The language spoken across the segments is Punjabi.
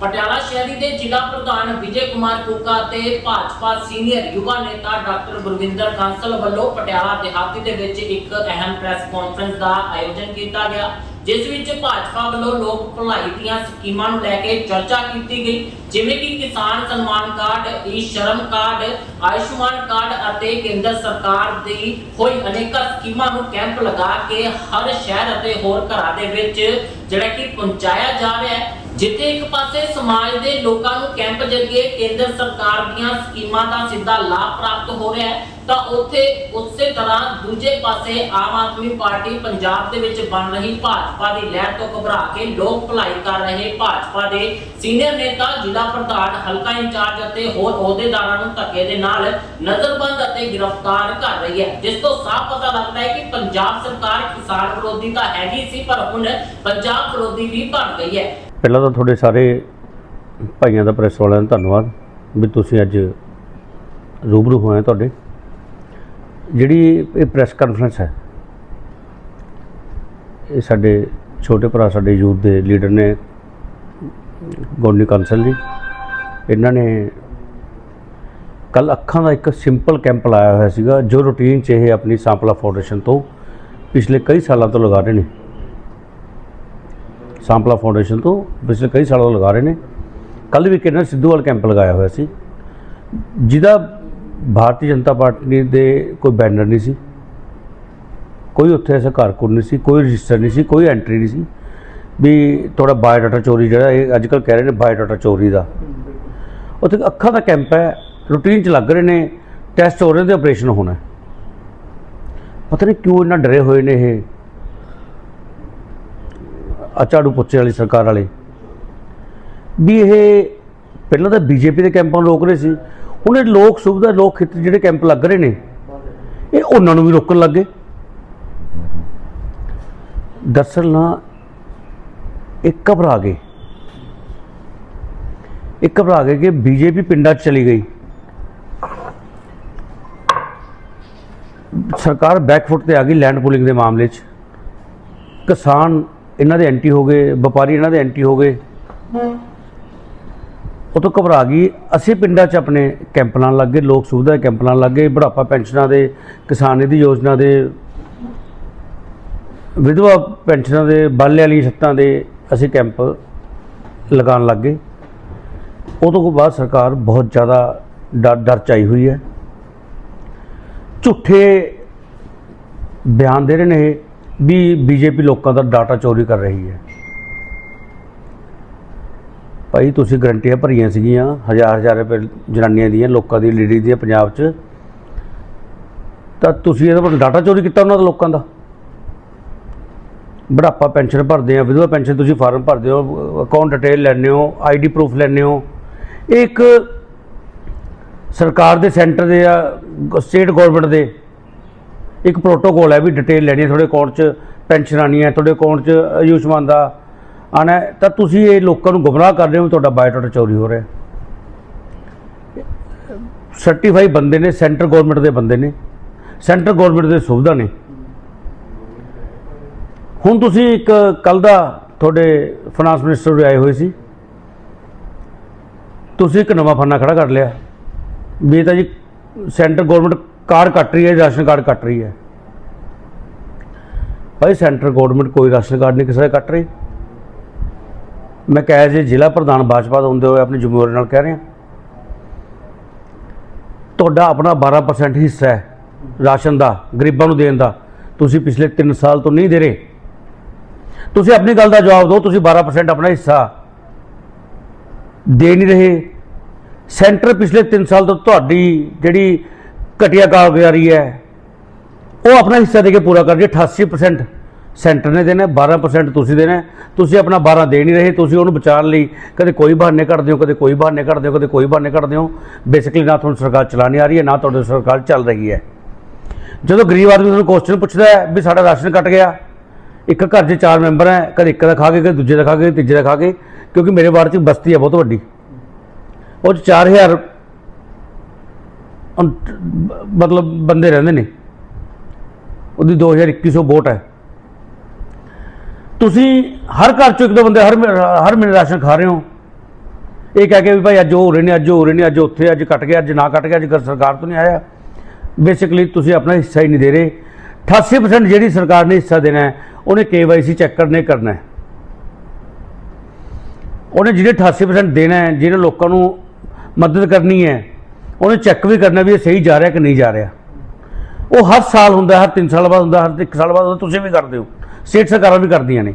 ਪਟਿਆਲਾ ਸ਼ਹਿਰੀ ਦੇ ਜ਼ਿਲ੍ਹਾ ਪ੍ਰਧਾਨ ਵਿਜੇ ਕੁਮਾਰ ਕੁੱਕਾ ਤੇ ਭਾਜਪਾ ਸੀਨੀਅਰ ਯੁਵਾ ਨੇਤਾ ਡਾਕਟਰ ਗੁਰਵਿੰਦਰ ਕਾਂਸਲ ਵੱਲੋਂ ਪਟਿਆਲਾ ਦਿਹਾਤੀ ਦੇ ਵਿੱਚ ਇੱਕ ਅਹਿਮ ਪ੍ਰੈਸ ਕਾਨਫਰੰਸ ਦਾ ਆਯੋਜਨ ਕੀਤਾ ਗਿਆ, ਜਿਸ ਵਿੱਚ ਭਾਜਪਾ ਵੱਲੋਂ ਲੋਕ ਭਲਾਈ ਦੀਆਂ ਸਕੀਮਾਂ ਨੂੰ ਲੈ ਕੇ ਚਰਚਾ ਕੀਤੀ ਗਈ, ਜਿਵੇਂ ਕਿ ਕਿਸਾਨ ਸਨਮਾਨ ਕਾਰਡ, ਈ ਸ਼ਰਮ ਕਾਰਡ, ਆਯੁਸ਼ਮਾਨ ਕਾਰਡ ਅਤੇ ਕੇਂਦਰ ਸਰਕਾਰ ਦੀ ਹੋਈ ਅਨੇਕਾਂ ਸਕੀਮਾਂ ਨੂੰ ਕੈਂਪ ਲਗਾ ਕੇ ਹਰ ਸ਼ਹਿਰ ਅਤੇ ਹੋਰ ਘਰਾਂ ਦੇ ਵਿੱਚ ਜਿਹੜਾ ਕਿ ਪਹੁੰਚਾਇਆ ਜਾ ਰਿਹਾ ਹੈ। ਜਿੱਥੇ ਇੱਕ ਪਾਸੇ ਸਮਾਜ ਦੇ ਲੋਕਾਂ ਨੂੰ ਕੈਂਪ ਜਰੀਏ ਕੇਂਦਰ ਸਰਕਾਰ ਦੀਆਂ ਸਕੀਮਾਂ ਦਾ ਸਿੱਧਾ ਲਾਭ ਪ੍ਰਾਪਤ ਹੋ ਰਿਹਾ ਹੈ, ਤਾਂ ਉੱਥੇ ਉਸੇ ਤਰ੍ਹਾਂ ਦੂਜੇ ਪਾਸੇ ਆਮ ਆਦਮੀ ਪਾਰਟੀ ਪੰਜਾਬ ਦੇ ਵਿੱਚ ਬਣ ਰਹੀ ਭਾਜਪਾ ਦੀ ਲਹਿਰ ਤੋਂ ਘਬਰਾ ਕੇ ਲੋਕ ਭਲਾਈ ਕਰ ਰਹੇ ਭਾਜਪਾ ਦੇ ਸੀਨੀਅਰ ਨੇਤਾ, ਜ਼ਿਲ੍ਹਾ ਪ੍ਰਧਾਨ, ਹਲਕਾ ਇੰਚਾਰਜ ਅਤੇ ਹੋਰ ਅਹੁਦੇਦਾਰਾਂ ਨੂੰ ਧੱਕੇ ਦੇ ਨਾਲ ਨਜ਼ਰਬੰਦ ਅਤੇ ਗ੍ਰਿਫਤਾਰ ਕਰ ਰਹੀ ਹੈ। ਜਿਸ ਤੋਂ ਸਾਫ਼ ਪਤਾ ਲੱਗਦਾ ਹੈ ਕਿ ਪੰਜਾਬ ਸਰਕਾਰ ਕਿਸਾਨ ਵਿਰੋਧੀ ਤਾਂ ਹੈਗੀ ਸੀ, ਪਰ ਹੁਣ ਪੰਜਾਬ ਵਿਰੋਧੀ ਵੀ ਬਣ ਗਈ ਹੈ। ਪਹਿਲਾਂ ਤਾਂ ਤੁਹਾਡੇ ਸਾਰੇ ਭਾਈਆਂ ਦਾ ਪ੍ਰੈਸ ਵਾਲਿਆਂ ਦਾ ਧੰਨਵਾਦ ਵੀ ਤੁਸੀਂ ਅੱਜ ਰੂਬਰੂ ਹੋਏ ਤੁਹਾਡੇ। ਜਿਹੜੀ ਇਹ ਪ੍ਰੈਸ ਕਾਨਫਰੰਸ ਹੈ, ਇਹ ਸਾਡੇ ਛੋਟੇ ਭਰਾ, ਸਾਡੇ ਯੂਥ ਦੇ ਲੀਡਰ ਨੇ ਗੋਨੀ ਕਾਂਸਲ ਜੀ। ਇਹਨਾਂ ਨੇ ਕੱਲ ਅੱਖਾਂ ਦਾ ਇੱਕ ਸਿੰਪਲ ਕੈਂਪ ਲਾਇਆ ਹੋਇਆ ਸੀਗਾ, ਜੋ ਰੂਟੀਨ 'ਚ ਇਹ ਆਪਣੀ ਸਾਂਪਲਾ ਫਾਊਂਡੇਸ਼ਨ ਤੋਂ ਪਿਛਲੇ ਕਈ ਸਾਲਾਂ ਤੋਂ ਲਗਾ ਰਹੇ ਨੇ। ਸਾਂਪਲਾ ਫਾਊਂਡੇਸ਼ਨ ਤੋਂ, ਪਿਛਲੇ ਕਈ ਸਾਲਾਂ ਤੋਂ ਲਗਾ ਰਹੇ ਨੇ। ਕੱਲ ਵੀ ਕਿਰਨ ਸਿੱਧੂਵਾਲ ਕੈਂਪ ਲਗਾਇਆ ਹੋਇਆ ਸੀ। ਜਿਹਦਾ ਭਾਰਤੀ ਜਨਤਾ ਪਾਰਟੀ ਦੇ ਕੋਈ ਬੈਨਰ ਨਹੀਂ ਸੀ। ਕੋਈ ਉੱਥੇ ਐਸਾ ਕਾਰਕੁਨ ਨਹੀਂ ਸੀ, ਕੋਈ ਰਜਿਸਟਰ ਨਹੀਂ ਸੀ, ਕੋਈ ਐਂਟਰੀ ਨਹੀਂ ਸੀ। ਵੀ ਤੁਹਾਡਾ ਬਾਇਓਡਾਟਾ ਚੋਰੀ ਜਿਹੜਾ, ਇਹ ਅੱਜ ਕੱਲ੍ਹ ਕਹਿ ਰਹੇ ਨੇ ਬਾਇਓਡਾਟਾ ਚੋਰੀ ਦਾ। ਉੱਥੇ ਅੱਖਾਂ ਦਾ ਕੈਂਪ ਹੈ, ਰੂਟੀਨ 'ਚ ਲੱਗ ਰਹੇ ਨੇ, ਟੈਸਟ ਹੋ ਰਹੇ ਤੇ ਆਪਰੇਸ਼ਨ ਹੋਣਾ ਪਤਾ ਨਹੀਂ ਕਿਉਂ ਇੰਨਾ ਡਰੇ ਹੋਏ ਨੇ ਇਹ। ਆ ਝਾੜੂ ਪੁੱਛੇ ਵਾਲੀ ਸਰਕਾਰ ਵਾਲੇ, ਵੀ ਇਹ ਪਹਿਲਾਂ ਤਾਂ ਬੀਜੇਪੀ ਦੇ ਕੈਂਪਾਂ ਨੂੰ ਰੋਕ ਰਹੇ ਸੀ ਹੁਣ ਇਹ ਲੋਕ ਸੁਵਿਧਾ, ਲੋਕ ਹਿੱਤ ਜਿਹੜੇ ਕੈਂਪ ਲੱਗ ਰਹੇ ਨੇ, ਇਹ ਉਹਨਾਂ ਨੂੰ ਵੀ ਰੋਕਣ ਲੱਗੇ ਦਰਅਸਲ ਨਾ, ਇਹ ਘਬਰਾ ਗਏ। ਇਹ ਘਬਰਾ ਗਏ ਕਿ ਬੀਜੇਪੀ ਪਿੰਡਾਂ 'ਚ ਚਲੀ ਗਈ। ਸਰਕਾਰ ਬੈਕਫੁੱਟ ਤੇ ਆ ਗਈ ਲੈਂਡ ਪੂਲਿੰਗ ਦੇ ਮਾਮਲੇ 'ਚ। ਕਿਸਾਨ ਇਹਨਾਂ ਦੇ ਐਂਟੀ ਹੋ ਗਏ ਵਪਾਰੀ ਇਹਨਾਂ ਦੇ ਐਂਟੀ ਹੋ ਗਏ। ਉਹ ਤੋਂ ਘਬਰਾ ਗਈ। ਅਸੀਂ ਪਿੰਡਾਂ 'ਚ ਆਪਣੇ ਕੈਂਪ ਲਾਉਣ ਲੱਗ ਗਏ ਲੋਕ ਸੁਵਿਧਾ ਦੇ ਕੈਂਪ ਲਾਉਣ ਲੱਗ ਗਏ ਬੁਢਾਪਾ ਪੈਨਸ਼ਨਾਂ ਦੇ ਕਿਸਾਨ ਨਿਧੀ ਯੋਜਨਾ ਦੇ ਵਿਧਵਾ ਪੈਨਸ਼ਨਾਂ ਦੇ ਬਾਲੇ ਵਾਲੀ ਛੱਤਾਂ ਦੇ ਅਸੀਂ ਕੈਂਪ ਲਗਾਉਣ ਲੱਗ ਗਏ। ਉਹ ਤੋਂ ਬਾਅਦ ਸਰਕਾਰ ਬਹੁਤ ਜ਼ਿਆਦਾ ਡਰ ਡਰ ਚਾਈ ਹੋਈ ਹੈ। ਝੂਠੇ ਬਿਆਨ ਦੇ ਰਹੇ ਨੇ ਵੀ ਬੀਜੇਪੀ ਲੋਕਾਂ ਦਾ ਡਾਟਾ ਚੋਰੀ ਕਰ ਰਹੀ ਹੈ। ਭਾਈ, ਤੁਸੀਂ ਗਰੰਟੀਆਂ ਭਰੀਆਂ ਸੀਗੀਆਂ, ਹਜ਼ਾਰ ਹਜ਼ਾਰ ਰੁਪਏ ਜਨਾਨੀਆਂ ਦੀਆਂ, ਲੋਕਾਂ ਦੀ ਲੇਡੀ ਦੀਆਂ ਪੰਜਾਬ 'ਚ। ਤਾਂ ਤੁਸੀਂ ਇਹਦਾ ਡਾਟਾ ਚੋਰੀ ਕੀਤਾ ਉਹਨਾਂ ਦਾ, ਲੋਕਾਂ ਦਾ? ਬੁਢਾਪਾ ਪੈਨਸ਼ਨ ਭਰਦੇ ਆ, ਵਿਧਵਾ ਪੈਨਸ਼ਨ ਤੁਸੀਂ ਫਾਰਮ ਭਰਦੇ ਹੋ, ਅਕਾਊਂਟ ਡਿਟੇਲ ਲੈਂਦੇ ਹੋ, ਆਈਡੀ ਪ੍ਰੂਫ ਲੈਂਦੇ ਹੋ। ਇਹ ਇੱਕ ਸਰਕਾਰ ਦੇ ਸੈਂਟਰ ਦੇ ਆ, ਸਟੇਟ ਗਵਰਨਮੈਂਟ ਦੇ। ਇੱਕ ਪ੍ਰੋਟੋਕੋਲ ਹੈ ਵੀ ਡਿਟੇਲ ਲੈਣੀ ਹੈ, ਤੁਹਾਡੇ ਅਕਾਊਂਟ 'ਚ ਪੈਨਸ਼ਨ ਆਣੀ ਹੈ, ਤੁਹਾਡੇ ਅਕਾਊਂਟ 'ਚ ਆਯੁਸ਼ਮਾਨ ਦਾ ਆਣਾ ਤਾਂ ਤੁਸੀਂ ਇਹ ਲੋਕਾਂ ਨੂੰ ਗੁੰਮਰਾਹ ਕਰ ਰਹੇ ਹੋ, ਤੁਹਾਡਾ ਬਾਇਓਡਾਟਾ ਚੋਰੀ ਹੋ ਰਿਹਾ ਸਰਟੀਫਾਈ ਬੰਦੇ ਨੇ ਸੈਂਟਰ ਗਵਰਨਮੈਂਟ ਦੇ ਬੰਦੇ ਨੇ ਸੈਂਟਰ ਗਵਰਨਮੈਂਟ ਦੇ ਸੁਵਿਧਾ ਨੇ। ਹੁਣ ਤੁਸੀਂ ਇੱਕ ਕੱਲ ਦਾ ਤੁਹਾਡੇ ਫਾਈਨਾਂਸ ਮਿਨਿਸਟਰ ਵੀ ਆਏ ਹੋਏ ਸੀ। ਤੁਸੀਂ ਇੱਕ ਨਵਾਂ ਫੰਨਾ ਖੜਾ ਕਰ ਲਿਆ। ਵੀ ਇਹ ਤਾਂ ਜੀ ਸੈਂਟਰ ਗਵਰਨਮੈਂਟ ਕਾਰਡ ਕੱਟ ਰਹੀ ਹੈ, ਰਾਸ਼ਨ ਕਾਰਡ ਕੱਟ ਰਹੀ ਹੈ। ਭਾਈ ਸੈਂਟਰ ਗਵਰਨਮੈਂਟ ਕੋਈ ਰਾਸ਼ਨ ਕਾਰਡ ਨਹੀਂ, ਕਿਸੇ ਦਾ ਕੱਟ ਰਹੀ। ਮੈਂ ਕਹਿ ਜੇ, ਜ਼ਿਲ੍ਹਾ ਪ੍ਰਧਾਨ ਭਾਜਪਾ ਦਾ ਹੁੰਦੇ ਹੋਏ ਆਪਣੀ ਜ਼ਿੰਮੇਵਾਰੀ ਨਾਲ ਕਹਿ ਰਿਹਾ। ਤੁਹਾਡਾ ਆਪਣਾ 12% ਹਿੱਸਾ ਹੈ, ਰਾਸ਼ਨ ਦਾ, ਗਰੀਬਾਂ ਨੂੰ ਦੇਣ ਦਾ। ਤੁਸੀਂ ਪਿਛਲੇ 3 ਸਾਲ ਤੋਂ ਨਹੀਂ ਦੇ ਰਹੇ। ਤੁਸੀਂ ਆਪਣੀ ਗੱਲ ਦਾ ਜਵਾਬ ਦਿਓ, ਤੁਸੀਂ 12% ਆਪਣਾ ਹਿੱਸਾ ਦੇ ਨਹੀਂ ਰਹੇ। ਸੈਂਟਰ ਪਿਛਲੇ 3 ਸਾਲ ਤੋਂ ਤੁਹਾਡੀ ਜਿਹੜੀ ਘਟੀਆ ਕਾਰਗੁਜ਼ਾਰੀ ਹੈ। ਉਹ ਆਪਣਾ ਹਿੱਸਾ ਦੇ ਕੇ ਪੂਰਾ ਕਰ ਰਹੀ ਹੈ। 88% ਸੈਂਟਰ ਨੇ ਦੇਣਾ 12% ਤੁਸੀਂ ਦੇਣਾ। ਤੁਸੀਂ ਆਪਣਾ 12 ਦੇ ਨਹੀਂ ਰਹੇ, ਤੁਸੀਂ ਉਹਨੂੰ ਬਚਾਉਣ ਲਈ ਕਦੇ ਕੋਈ ਬਹਾਨੇ ਕੱਢਦੇ ਹੋ, ਕਦੇ ਕੋਈ ਬਹਾਨੇ ਕੱਢਦੇ ਹੋ, ਕਦੇ ਕੋਈ ਬਹਾਨੇ ਕੱਢਦੇ ਹੋ। ਬੇਸਿਕਲੀ ਨਾ ਤੁਹਾਨੂੰ ਸਰਕਾਰ ਚਲਾਣੀ ਆ ਰਹੀ ਹੈ, ਨਾ ਤੁਹਾਡੀ ਸਰਕਾਰ ਚੱਲ ਰਹੀ ਹੈ। ਜਦੋਂ ਗਰੀਬ ਆਦਮੀ ਤੁਹਾਨੂੰ ਕੁਐਸਚਨ ਪੁੱਛਦਾ ਵੀ ਸਾਡਾ ਰਾਸ਼ਨ ਕੱਟ ਗਿਆ, ਇੱਕ ਘਰ 'ਚ ਚਾਰ ਮੈਂਬਰ ਹੈ, ਕਦੇ ਇੱਕ ਦਾ ਖਾ ਕੇ, ਕਦੇ ਦੂਜੇ ਦਾ ਖਾ ਕੇ ਤੀਜੇ ਦਾ ਖਾ ਕੇ, ਕਿਉਂਕਿ ਮੇਰੇ ਵਾਰਡ 'ਚ ਬਸਤੀ ਹੈ ਬਹੁਤ ਵੱਡੀ। ਉਹ 'ਚ 4000 ਅੰ- ਮਤਲਬ ਬੰਦੇ ਰਹਿੰਦੇ ਨੇ। ਉਹਦੀ 2200 ਵੋਟ ਹੈ। ਤੁਸੀਂ ਹਰ ਘਰ ਚੋਂ ਇੱਕ ਦੋ ਬੰਦੇ ਹਰ ਮਹੀ- ਹਰ ਮਹੀਨੇ ਰਾਸ਼ਨ ਖਾ ਰਹੇ ਹੋ। ਇਹ ਕਹਿ ਕੇ ਵੀ ਭਾਈ ਅੱਜ ਉਹ ਹੋ ਰਹੇ ਨੇ, ਅੱਜ ਹੋ ਰਹੇ ਨੇ, ਅੱਜ ਉੱਥੇ ਅੱਜ ਕੱਟ ਗਿਆ, ਅੱਜ ਨਾ ਕੱਟ ਗਿਆ, ਅੱਜ ਕਰ- ਸਰਕਾਰ ਤੋਂ ਨਹੀਂ ਆਇਆ। ਬੇਸਿਕਲੀ ਤੁਸੀਂ ਆਪਣਾ ਹਿੱਸਾ ਹੀ ਨਹੀਂ ਦੇ ਰਹੇ। 88% ਜਿਹੜੀ ਸਰਕਾਰ ਨੇ ਹਿੱਸਾ ਦੇਣਾ ਹੈ, ਉਹਨੇ KYC ਚੈੱਕ ਕਰਨੇ, ਕਰਨਾ ਹੈ। ਉਹਨੇ ਜਿਹੜੇ 88% ਦੇਣਾ ਹੈ ਜਿਹੜੇ ਲੋਕਾਂ ਨੂੰ ਮਦਦ ਕਰਨੀ ਹੈ ਉਹਨੇ ਚੈੱਕ ਵੀ ਕਰਨਾ ਵੀ ਇਹ ਸਹੀ ਜਾ ਰਿਹਾ ਕਿ ਨਹੀਂ ਜਾ ਰਿਹਾ। ਉਹ ਹਰ ਸਾਲ ਹੁੰਦਾ, ਹਰ 3 ਸਾਲ ਬਾਅਦ ਹੁੰਦਾ, ਹਰ 1 ਸਾਲ ਬਾਅਦ ਹੁੰਦਾ, ਤੁਸੀਂ ਵੀ ਕਰਦੇ ਹੋ। ਸਟੇਟ ਸਰਕਾਰਾਂ ਵੀ ਕਰਦੀਆਂ ਨੇ।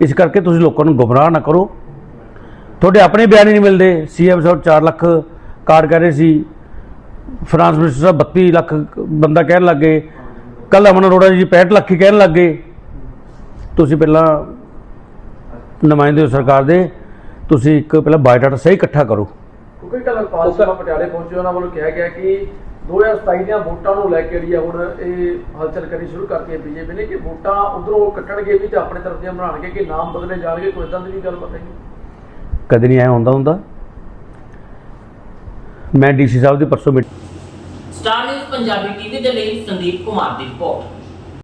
ਇਸ ਕਰਕੇ ਤੁਸੀਂ ਲੋਕਾਂ ਨੂੰ ਗੁੰਮਰਾਹ ਨਾ ਕਰੋ। ਤੁਹਾਡੇ ਆਪਣੇ ਬਿਆਨ ਹੀ ਨਹੀਂ ਮਿਲਦੇ। ਸੀਐਮ ਸਾਹਿਬ 4 ਲੱਖ ਕਾਰਡ ਕਹਿ ਰਹੇ ਸੀ। ਫਰਾਂਸ ਮਿਨਿਸਟਰ ਸਾਹਿਬ 32 ਲੱਖ ਬੰਦਾ ਕਹਿਣ ਲੱਗੇ ਕੱਲ ਅਮਨ ਅਰੋੜਾ ਜੀ 65 ਲੱਖ ਹੀ ਕਹਿਣ ਲੱਗੇ ਤੁਸੀਂ ਪਹਿਲਾਂ ਨੁਮਾਇੰਦੇ ਹੋ ਸਰਕਾਰ ਦੇ। ਤੁਸੀਂ ਇੱਕ ਪਹਿਲਾਂ ਬਾਇਓਡਾਟਾ ਸਹੀ ਇਕੱਠਾ ਕਰੋ। ਕਿਉਂਕਿ ਕੱਲ ਅਲਫਾਜ਼ ਸਾਹਿਬ ਪਟਿਆਲੇ ਪਹੁੰਚੇ ਉਹਨਾਂ ਵੱਲੋਂ ਕਿਹਾ ਗਿਆ ਕਿ 2027 ਦੀਆਂ ਵੋਟਾਂ ਨੂੰ ਲੈ ਕੇ ਜਿਹੜੀ ਆ ਹੁਣ ਇਹ ਹਲਚਲ ਕਰਨੀ ਸ਼ੁਰੂ ਕਰਤੀ ਹੈ ਬੀਜੇਪੀ ਨੇ ਕਿ ਵੋਟਾਂ ਉਧਰੋਂ ਕੱਟਣਗੇ ਵੀ ਤੇ ਆਪਣੇ ਤਰਫ ਦੀਆਂ ਬਣਾਉਣਗੇ ਕਿ ਨਾਮ ਬਦਲੇ ਜਾਣਗੇ ਕੋਈ ਇਦਾਂ ਦੀ ਵੀ ਗੱਲ ਪਤਾ ਨਹੀਂ। ਕਦੇ ਨਹੀਂ ਆਇਆ ਹੁੰਦਾ ਹੁੰਦਾ। ਮੈਂ ਡੀਸੀ ਸਾਹਿਬ ਦੀ ਪਰਸੋਂ meet star news Punjabi TV ਦੇ ਲਈ ਸੰਦੀਪ ਕੁਮਾਰ ਦੀ ਰਿਪੋਰਟ।